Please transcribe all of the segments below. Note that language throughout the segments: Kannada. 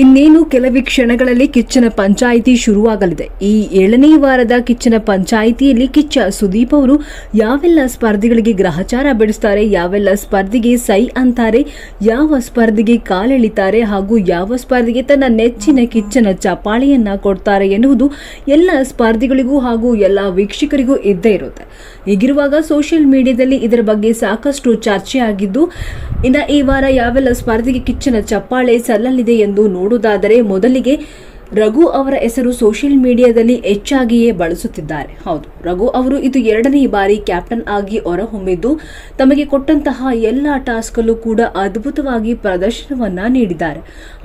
ಇನ್ನೇನು ಕೆಲವೇ ಕ್ಷಣಗಳಲ್ಲಿ ಕಿಚ್ಚನ ಪಂಚಾಯಿತಿ ಶುರುವಾಗಲಿದೆ. ಈ ಏಳನೇ ವಾರದ ಕಿಚ್ಚನ ಪಂಚಾಯಿತಿಯಲ್ಲಿ ಕಿಚ್ಚ ಸುದೀಪ್ ಅವರು ಯಾವೆಲ್ಲ ಸ್ಪರ್ಧಿಗಳಿಗೆ ಗ್ರಹಚಾರ ಬಿಡಿಸ್ತಾರೆ, ಯಾವೆಲ್ಲ ಸ್ಪರ್ಧಿಗೆ ಸೈ ಅಂತಾರೆ, ಯಾವ ಸ್ಪರ್ಧಿಗೆ ಕಾಲೆಳಿತಾರೆ ಹಾಗೂ ಯಾವ ಸ್ಪರ್ಧಿಗೆ ತನ್ನ ನೆಚ್ಚಿನ ಕಿಚ್ಚನ ಚಪಾಳಿಯನ್ನ ಕೊಡ್ತಾರೆ ಎನ್ನುವುದು ಎಲ್ಲ ಸ್ಪರ್ಧಿಗಳಿಗೂ ಹಾಗೂ ಎಲ್ಲ ವೀಕ್ಷಕರಿಗೂ ಇದ್ದೇ ಇರುತ್ತೆ. ಈಗಿರುವಾಗ ಸೋಷಿಯಲ್ ಮೀಡಿಯಾದಲ್ಲಿ ಇದರ ಬಗ್ಗೆ ಸಾಕಷ್ಟು ಚರ್ಚೆ ಆಗಿದ್ದು ಇನ್ನು ಈ ವಾರ ಯಾವೆಲ್ಲ ಸ್ಪರ್ಧಿಗೆ ಕಿಚ್ಚನ ಚಪ್ಪಾಳೆ ಸಲ್ಲಲಿದೆ ಎಂದು ನೋಡುವುದಾದರೆ ಮೊದಲಿಗೆ ರಘು ಅವರ ಹೆಸರು ಸೋಷಿಯಲ್ ಮೀಡಿಯಾದಲ್ಲಿ ಹೆಚ್ಚಾಗಿಯೇ ಬಳಸುತ್ತಿದ್ದಾರೆ. ಹೌದು, ರಘು ಅವರು ಇದು ಎರಡನೇ ಬಾರಿ ಕ್ಯಾಪ್ಟನ್ ಆಗಿ ಹೊರಹೊಮ್ಮಿದ್ದು, ತಮಗೆ ಕೊಟ್ಟಂತಹ ಎಲ್ಲ ಟಾಸ್ಕಲ್ಲೂ ಕೂಡ ಅದ್ಭುತವಾಗಿ ಪ್ರದರ್ಶನವನ್ನ ನೀಡಿದ್ದಾರೆ.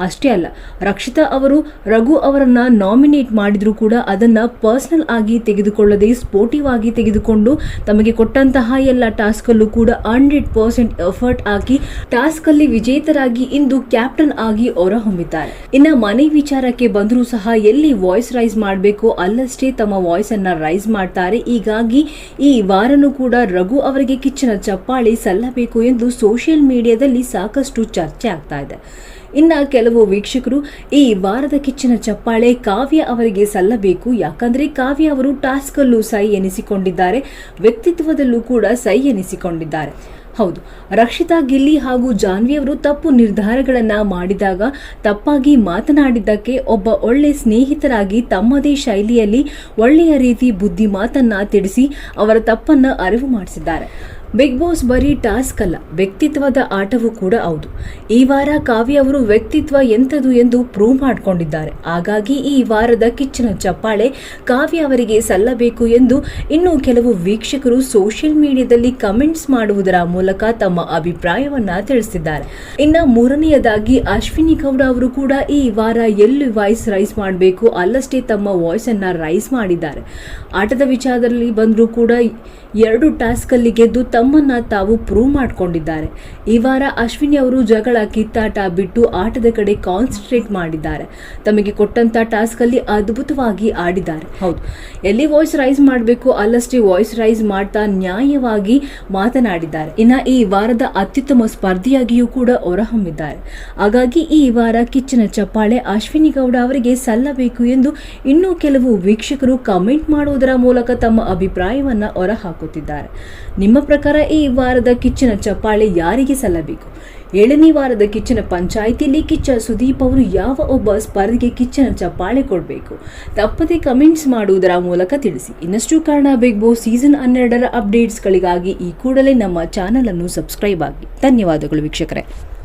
ಅಷ್ಟೇ ಅಲ್ಲ, ರಕ್ಷಿತಾ ಅವರು ರಘು ಅವರನ್ನ ನಾಮಿನೇಟ್ ಮಾಡಿದ್ರು ಕೂಡ ಅದನ್ನ ಪರ್ಸನಲ್ ಆಗಿ ತೆಗೆದುಕೊಳ್ಳದೆ ಸ್ಪೋರ್ಟಿವ್ ಆಗಿ ತೆಗೆದುಕೊಂಡು ತಮಗೆ ಕೊಟ್ಟಂತಹ ಎಲ್ಲ ಟಾಸ್ಕಲ್ಲೂ ಕೂಡ ಹಂಡ್ರೆಡ್ ಪರ್ಸೆಂಟ್ ಎಫರ್ಟ್ ಹಾಕಿ ಟಾಸ್ಕ್ ಅಲ್ಲಿ ವಿಜೇತರಾಗಿ ಇಂದು ಕ್ಯಾಪ್ಟನ್ ಆಗಿ ಹೊರಹೊಮ್ಮಿದ್ದಾರೆ. ಇನ್ನ ಮನೆ ವಿಚಾರಕ್ಕೆ ಬಂದರೂ ಸಹ ಎಲ್ಲಿ ವಾಯ್ಸ್ ರೈಸ್ ಮಾಡಬೇಕು ಅಲ್ಲಷ್ಟೇ ತಮ್ಮ ವಾಯ್ಸ್ ಅನ್ನ ರೈಸ್ ಮಾಡ್ತಾರೆ. ಹೀಗಾಗಿ ಈ ವಾರನೂ ಕೂಡ ರಘು ಅವರಿಗೆ ಕಿಚ್ಚನ ಚಪ್ಪಾಳಿ ಸಲ್ಲಬೇಕು ಎಂದು ಸೋಷಿಯಲ್ ಮೀಡಿಯಾದಲ್ಲಿ ಸಾಕಷ್ಟು ಚರ್ಚೆ ಆಗ್ತಾ ಇದೆ. ಇನ್ನ ಕೆಲವು ವೀಕ್ಷಕರು ಈ ವಾರದ ಕಿಚ್ಚಿನ ಚಪ್ಪಾಳೆ ಕಾವ್ಯ ಅವರಿಗೆ ಸಲ್ಲಬೇಕು. ಯಾಕಂದ್ರೆ ಕಾವ್ಯ ಅವರು ಟಾಸ್ಕಲ್ಲೂ ಸೈ ಎನಿಸಿಕೊಂಡಿದ್ದಾರೆ. ವ್ಯಕ್ತಿತ್ವದಲ್ಲೂ ಕೂಡ ಸೈ ಎನಿಸಿಕೊಂಡಿದ್ದಾರೆ. ಹೌದು. ರಕ್ಷಿತಾ ಗಿಲ್ಲಿ ಹಾಗೂ ಜಾನ್ವಿಯವರು ತಪ್ಪು ನಿರ್ಧಾರಗಳನ್ನು ಮಾಡಿದಾಗ ತಪ್ಪಾಗಿ ಮಾತನಾಡಿದ್ದಕ್ಕೆ ಒಬ್ಬ ಒಳ್ಳೆ ಸ್ನೇಹಿತರಾಗಿ ತಮ್ಮದೇ ಶೈಲಿಯಲ್ಲಿ ಒಳ್ಳೆಯ ರೀತಿ ಬುದ್ಧಿ ಮಾತನ್ನ ತಿಳಿಸಿ ಅವರ ತಪ್ಪನ್ನ ಅರಿವು ಮಾಡಿಸಿದ್ದಾರೆ. ಬಿಗ್ ಬಾಸ್ ಬರೀ ಟಾಸ್ಕ್ ಅಲ್ಲ, ವ್ಯಕ್ತಿತ್ವದ ಆಟವೂ ಕೂಡ ಹೌದು. ಈ ವಾರ ಕಾವ್ಯ ಅವರು ವ್ಯಕ್ತಿತ್ವ ಎಂಥದು ಎಂದು ಪ್ರೂವ್ ಮಾಡಿಕೊಂಡಿದ್ದಾರೆ. ಹಾಗಾಗಿ ಈ ವಾರದ ಕಿಚ್ಚಿನ ಚಪ್ಪಾಳೆ ಕಾವ್ಯ ಅವರಿಗೆ ಸಲ್ಲಬೇಕು ಎಂದು ಇನ್ನೂ ಕೆಲವು ವೀಕ್ಷಕರು ಸೋಷಿಯಲ್ ಮೀಡಿಯಾದಲ್ಲಿ ಕಮೆಂಟ್ಸ್ ಮಾಡುವುದರ ಮೂಲಕ ತಮ್ಮ ಅಭಿಪ್ರಾಯವನ್ನ ತಿಳಿಸಿದ್ದಾರೆ. ಇನ್ನು ಮೂರನೆಯದಾಗಿ ಅಶ್ವಿನಿ ಗೌಡ ಅವರು ಕೂಡ ಈ ವಾರ ಎಲ್ಲಿ ವಾಯ್ಸ್ ರೈಸ್ ಮಾಡಬೇಕು, ಅಲ್ಲಷ್ಟೇ ತಮ್ಮ ವಾಯ್ಸ್ ಅನ್ನ ರೈಸ್ ಮಾಡಿದ್ದಾರೆ. ಆಟದ ವಿಚಾರದಲ್ಲಿ ಬಂದರೂ ಕೂಡ ಎರಡು ಟಾಸ್ಕ್ ಅಲ್ಲಿ ಗೆದ್ದು ತಮ್ಮನ್ನ ತಾವು ಪ್ರೂವ್ ಮಾಡಿಕೊಂಡಿದ್ದಾರೆ. ಈ ವಾರ ಅಶ್ವಿನಿ ಅವರು ಜಗಳ ಕಿತ್ತಾಟ ಬಿಟ್ಟು ಆಟದ ಕಡೆ ಕಾನ್ಸಂಟ್ರೇಟ್ ಮಾಡಿದ್ದಾರೆ. ತಮಗೆ ಕೊಟ್ಟಂತ ಟಾಸ್ಕ್ ಅಲ್ಲಿ ಅದ್ಭುತವಾಗಿ ಆಡಿದ್ದಾರೆ. ಹೌದು. ಎಲ್ಲಿ ವಾಯ್ಸ್ ರೈಸ್ ಮಾಡಬೇಕು ಅಲ್ಲಷ್ಟೇ ವಾಯ್ಸ್ ರೈಸ್ ಮಾಡ್ತಾ ನ್ಯಾಯವಾಗಿ ಮಾತನಾಡಿದ್ದಾರೆ. ಇನ್ನು ಈ ವಾರದ ಅತ್ಯುತ್ತಮ ಸ್ಪರ್ಧಿಯಾಗಿಯೂ ಕೂಡ ಹೊರಹೊಮ್ಮಿದ್ದಾರೆ. ಹಾಗಾಗಿ ಈ ವಾರ ಕಿಚ್ಚನ ಚಪ್ಪಾಳೆ ಅಶ್ವಿನಿ ಗೌಡ ಅವರಿಗೆ ಸಲ್ಲಬೇಕು ಎಂದು ಇನ್ನೂ ಕೆಲವು ವೀಕ್ಷಕರು ಕಮೆಂಟ್ ಮಾಡುವುದರ ಮೂಲಕ ತಮ್ಮ ಅಭಿಪ್ರಾಯವನ್ನ ಹೊರಹಾಕುತ್ತಿದ್ದಾರೆ. ನಿಮ್ಮ ಪ್ರಕಾರ ಈ ವಾರದ ಕಿಚ್ಚನ ಚಪ್ಪಾಳೆ ಯಾರಿಗೆ ಸಲ್ಲಬೇಕು? ಏಳನೇ ವಾರದ ಕಿಚ್ಚನ ಪಂಚಾಯಿತಿಯಲ್ಲಿ ಕಿಚ್ಚ ಸುದೀಪ್ ಅವರು ಯಾವ ಒಬ್ಬ ಸ್ಪರ್ಧಿಗೆ ಕಿಚ್ಚನ ಚಪ್ಪಾಳೆ ಕೊಡಬೇಕು? ತಪ್ಪದೆ ಕಮೆಂಟ್ಸ್ ಮಾಡುವುದರ ಮೂಲಕ ತಿಳಿಸಿ. ಇನ್ನಷ್ಟು ಕಾರಣ ಬಿಗ್ ಬಾಸ್ ಸೀಸನ್ ಹನ್ನೆರಡರ ಅಪ್ಡೇಟ್ಸ್ಗಳಿಗಾಗಿ ಈ ಕೂಡಲೇ ನಮ್ಮ ಚಾನಲನ್ನು ಸಬ್ಸ್ಕ್ರೈಬ್ ಆಗಿ. ಧನ್ಯವಾದಗಳು ವೀಕ್ಷಕರೇ.